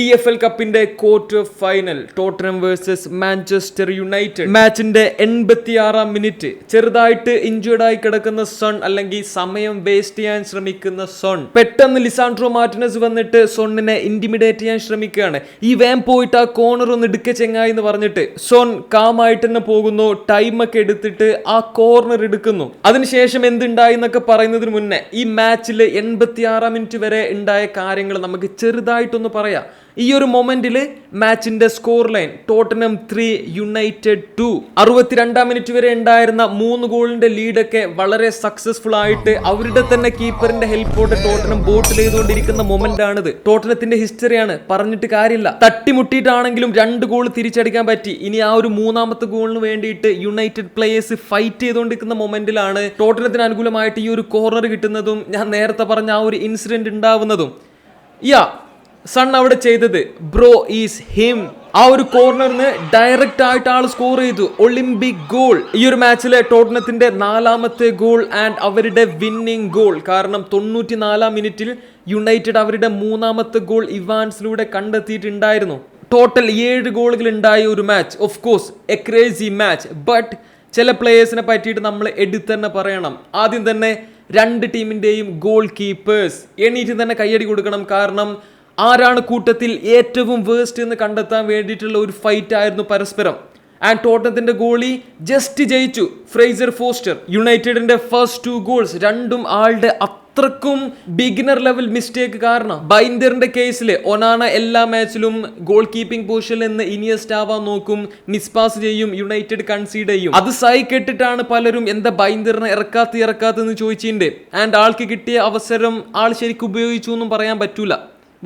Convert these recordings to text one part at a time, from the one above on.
E F L കപ്പിന്റെ quarter final Tottenham versus Manchester United മാച്ചിന്റെ എൺപത്തിയാറാം minute ചെറുതായിട്ട് injured ആയി കിടക്കുന്ന സൺ അല്ലെങ്കിൽ സമയം വേസ്റ്റ് ചെയ്യാൻ ശ്രമിക്കുന്ന സൺ പെട്ടെന്ന് ലിസാൻഡ്രോ മാർട്ടിനസ് വന്നിട്ട് സോണിനെ ഇന്റിമിഡേറ്റ് ചെയ്യാൻ ശ്രമിക്കുകയാണ്. ഈ വേം പോയിട്ട് ആ കോർണർ ഒന്ന് എടുക്ക ചെങ്ങായി എന്ന് പറഞ്ഞിട്ട് സോൺ കാമായിട്ട് തന്നെ പോകുന്നു. ടൈം ഒക്കെ എടുത്തിട്ട് ആ കോർണർ എടുക്കുന്നു. അതിനുശേഷം എന്തുണ്ടായി എന്നൊക്കെ പറയുന്നതിന് മുന്നേ ഈ മാച്ചിൽ എൺപത്തിയാറാം മിനിറ്റ് വരെ ഉണ്ടായ കാര്യങ്ങൾ നമുക്ക് ചെറുതായിട്ടൊന്ന് പറയാം. ഈ ഒരു മൊമെന്റിൽ മാച്ചിന്റെ score line Tottenham three United two അറുപത്തിരണ്ടാം minute വരെ ഉണ്ടായിരുന്ന മൂന്ന് ഗോളിന്റെ ലീഡൊക്കെ വളരെ സക്സസ്ഫുൾ ആയിട്ട് അവരുടെ തന്നെ കീപ്പറിന്റെ ഹെൽപ്പോടെ ടോട്ടനം ബോട്ടിൽ ചെയ്തുകൊണ്ടിരിക്കുന്ന മൊമെന്റ് ആണിത്. ടോട്ടനത്തിന്റെ ഹിസ്റ്ററിയാണ് പറഞ്ഞിട്ട് കാര്യമില്ല. തട്ടിമുട്ടിയിട്ടാണെങ്കിലും രണ്ട് ഗോൾ തിരിച്ചടിക്കാൻ പറ്റി. ഇനി ആ ഒരു മൂന്നാമത്തെ ഗോളിന് വേണ്ടിയിട്ട് യുണൈറ്റഡ് പ്ലേയേഴ്സ് ഫൈറ്റ് ചെയ്തുകൊണ്ടിരിക്കുന്ന മൊമെന്റിലാണ് ടോട്ടനത്തിന് അനുകൂലമായിട്ട് ഈ ഒരു കോർണർ കിട്ടുന്നതും ഞാൻ നേരത്തെ പറഞ്ഞ ആ ഒരു ഇൻസിഡന്റ് ഉണ്ടാവുന്നതും. യാ സൺ അവിടെ ചെയ്തത്. ബ്രോ ഈസ് ഹിം ആ ഒരു കോർണറിന് ഡയറക്റ്റ് ആയിട്ട് ആൾ സ്കോർ ചെയ്തു. ഒളിമ്പിക് ഗോൾ ഈ ഒരു മാച്ചിലെ ടോട്ടനത്തിന്റെ നാലാമത്തെ ഗോൾ ആൻഡ് അവരുടെ വിന്നിംഗ് ഗോൾ കാരണം തൊണ്ണൂറ്റി നാലാം മിനിറ്റിൽ യുണൈറ്റഡ് അവരുടെ മൂന്നാമത്തെ ഗോൾ ഇവാൻസിലൂടെ കണ്ടെത്തിയിട്ടുണ്ടായിരുന്നു. ടോട്ടൽ ഏഴ് ഗോളുകൾ ഉണ്ടായ ഒരു match of course a crazy match but ചില പ്ലേയേഴ്സിനെ പറ്റിയിട്ട് നമ്മൾ എടുത്ത് തന്നെ പറയണം. ആദ്യം തന്നെ രണ്ട് ടീമിന്റെയും ഗോൾ കീപ്പേഴ്സ് എണീറ്റ് തന്നെ കയ്യടി കൊടുക്കണം. കാരണം ആരാണ് കൂട്ടത്തിൽ ഏറ്റവും വേസ്റ്റ് എന്ന് കണ്ടെത്താൻ വേണ്ടിയിട്ടുള്ള ഒരു ഫൈറ്റ് ആയിരുന്നു പരസ്പരം. ആൻഡ് ടോട്ടത്തിന്റെ ഗോളി ജസ്റ്റ് ജയിച്ചു. ഫ്രേസർ ഫോസ്റ്റർ യുണൈറ്റഡിന്റെ ഫസ്റ്റ് ടു ഗോൾസ് രണ്ടും ആളുടെ അത്രക്കും ബിഗിനർ ലെവൽ മിസ്റ്റേക്ക് കാരണം. ബൈൻഡറിന്റെ കേസിൽ ഒനാണ എല്ലാ മാച്ചിലും ഗോൾ കീപ്പിംഗ് പൊസിഷനിൽ നിന്ന് ഇനിയസ്റ്റ് ആവാൻ നോക്കും. മിസ്പാസ് ചെയ്യും യുണൈറ്റഡ് കൺസീഡ് ചെയ്യും. അത് സൈ കെട്ടിട്ടാണ് പലരും എന്താ ബൈൻഡറിനെ ഇറക്കാത്ത ഇറക്കാത്തെന്ന് ചോദിച്ചിട്ടുണ്ട്. ആൻഡ് ആൾക്ക് കിട്ടിയ അവസരം ആൾ ശരിക്കും ഉപയോഗിച്ചു എന്നും പറയാൻ പറ്റൂല.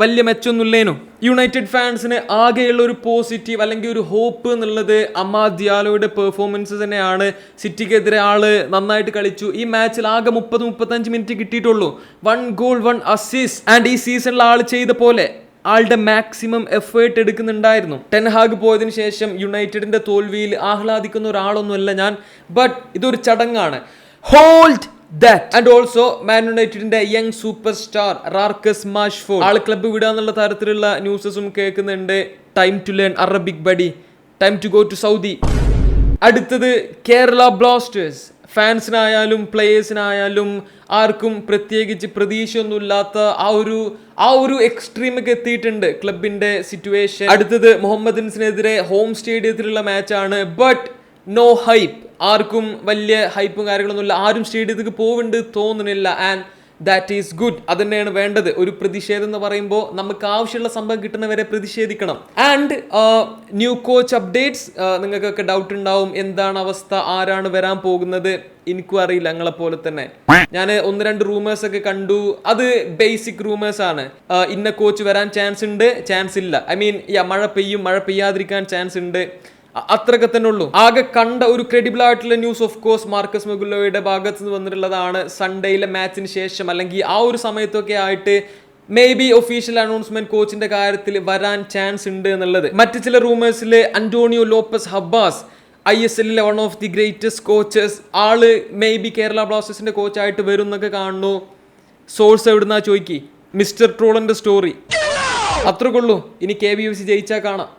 വലിയ മെച്ചൊന്നുമില്ലേനു യുണൈറ്റഡ് ഫാൻസിന് ആകെയുള്ള ഒരു പോസിറ്റീവ് അല്ലെങ്കിൽ ഒരു ഹോപ്പ് എന്നുള്ളത് അമ്മാ ദിയാലോയുടെ പെർഫോമൻസ് തന്നെയാണ്. സിറ്റിക്കെതിരെ ആൾ നന്നായിട്ട് കളിച്ചു. ഈ മാച്ചിൽ ആകെ മുപ്പത് മുപ്പത്തഞ്ച് മിനിറ്റ് കിട്ടിയിട്ടുള്ളൂ. One goal one assist and ഈ സീസണിൽ ആൾ ചെയ്ത പോലെ ആളുടെ മാക്സിമം എഫേർട്ട് എടുക്കുന്നുണ്ടായിരുന്നു. ടെൻഹാഗ് പോയതിനു ശേഷം യുണൈറ്റഡിന്റെ തോൽവിയിൽ ആഹ്ലാദിക്കുന്ന ഒരാളൊന്നുമല്ല ഞാൻ. ബട്ട് ഇതൊരു ചടങ്ങാണ്. Hold that and also man യുണൈറ്റഡിന്റെ യങ് സൂപ്പർ സ്റ്റാർ റാർക്കസ് മാഷ്ഫോ ആൾ ക്ലബ്ബ് വിടാന്നുള്ള തരത്തിലുള്ള ന്യൂസസും കേൾക്കുന്നുണ്ട്. Time to learn Arabic buddy time to go to Saudi അടുത്തത് കേരള ബ്ലാസ്റ്റേഴ്സ് ഫാൻസിനായാലും പ്ലേയേഴ്സിനായാലും ആർക്കും പ്രത്യേകിച്ച് പ്രതീക്ഷയൊന്നുമില്ലാത്ത ആ ഒരു ആ ഒരു എക്സ്ട്രീമൊക്കെ എത്തിയിട്ടുണ്ട് ക്ലബിന്റെ സിറ്റുവേഷൻ അടുത്തത് മുഹമ്മദിൻസിനെതിരെ ഹോം സ്റ്റേഡിയത്തിലുള്ള മാച്ചാണ് ബട്ട് നോ ഹൈപ്പ് ആർക്കും വലിയ ഹൈപ്പും കാര്യങ്ങളൊന്നുമില്ല ആരും സ്റ്റേഡിയത്തേക്ക് പോകുന്നുണ്ട് തോന്നുന്നില്ല. ആൻഡ് ദാറ്റ് ഈസ് ഗുഡ് അത് തന്നെയാണ് വേണ്ടത്. ഒരു പ്രതിഷേധം എന്ന് പറയുമ്പോൾ നമുക്ക് ആവശ്യമുള്ള സംഭവം കിട്ടുന്നവരെ പ്രതിഷേധിക്കണം. ആൻഡ് ന്യൂ കോച്ച് അപ്ഡേറ്റ്സ് നിങ്ങൾക്കൊക്കെ ഡൗട്ട് ഉണ്ടാവും. എന്താണ് അവസ്ഥ? ആരാണ് വരാൻ പോകുന്നത്? എനിക്കും അറിയില്ല ഞങ്ങളെ പോലെ തന്നെ. ഞാൻ ഒന്ന് രണ്ട് റൂമേഴ്സ് ഒക്കെ കണ്ടു. അത് ബേസിക് റൂമേഴ്സ് ആണ്. ഇന്ന കോച്ച് വരാൻ ചാൻസ് ഉണ്ട്? ചാൻസ് ഇല്ല. ഐ മീൻ മഴ പെയ്യും. മഴ പെയ്യാതിരിക്കാൻ ചാൻസ് ഉണ്ട്. അത്രയൊക്കെ തന്നെ ഉള്ളൂ ആകെ കണ്ട ഒരു ക്രെഡിബിൾ ആയിട്ടുള്ള ന്യൂസ് ഓഫ് കോഴ്സ് മാർക്കസ് മെഗുലോയുടെ ഭാഗത്ത് നിന്ന് വന്നിട്ടുള്ളതാണ്. സൺഡേയിലെ മാച്ചിന് ശേഷം അല്ലെങ്കിൽ ആ ഒരു സമയത്തൊക്കെ ആയിട്ട് മേ ബി ഒഫീഷ്യൽ അനൗൺസ്മെന്റ് കോച്ചിന്റെ കാര്യത്തിൽ വരാൻ ചാൻസ് ഉണ്ട് എന്നുള്ളത്. മറ്റു ചില റൂമേഴ്സിൽ Antonio Lopez Habas I S എല്ലിലെ one of the greatest coaches all may be Kerala ബ്ലാസ്റ്റേഴ്സിന്റെ കോച്ചായിട്ട് വരും എന്നൊക്കെ കാണുന്നു. സോഴ്സ് എവിടുന്നാ ചോദിക്കി മിസ്റ്റർ ട്രോളന്റെ സ്റ്റോറി അത്രക്കുള്ളൂ. ഇനി കെ ബി യു സി ജയിച്ചാൽ കാണാം.